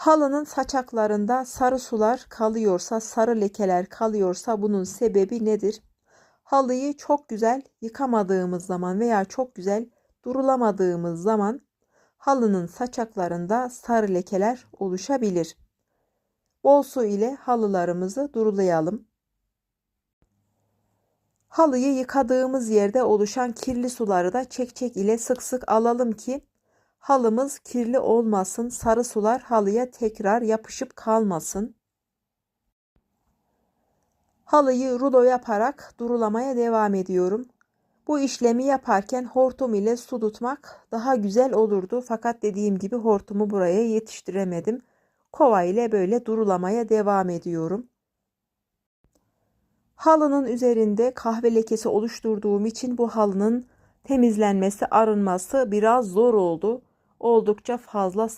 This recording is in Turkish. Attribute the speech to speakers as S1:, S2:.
S1: Halının saçaklarında sarı sular kalıyorsa, sarı lekeler kalıyorsa bunun sebebi nedir? Halıyı çok güzel yıkamadığımız zaman veya çok güzel durulamadığımız zaman halının saçaklarında sarı lekeler oluşabilir. Bol su ile halılarımızı durulayalım. Halıyı yıkadığımız yerde oluşan kirli suları da çekçek ile sık sık alalım ki halımız kirli olmasın. Sarı sular halıya tekrar yapışıp kalmasın. Halıyı rulo yaparak durulamaya devam ediyorum. Bu işlemi yaparken hortum ile su tutmak daha güzel olurdu. Fakat dediğim gibi hortumu buraya yetiştiremedim. Kova ile böyle durulamaya devam ediyorum. Halının üzerinde kahve lekesi oluşturduğum için bu halının temizlenmesi, arınması biraz zor oldu. Oldukça fazla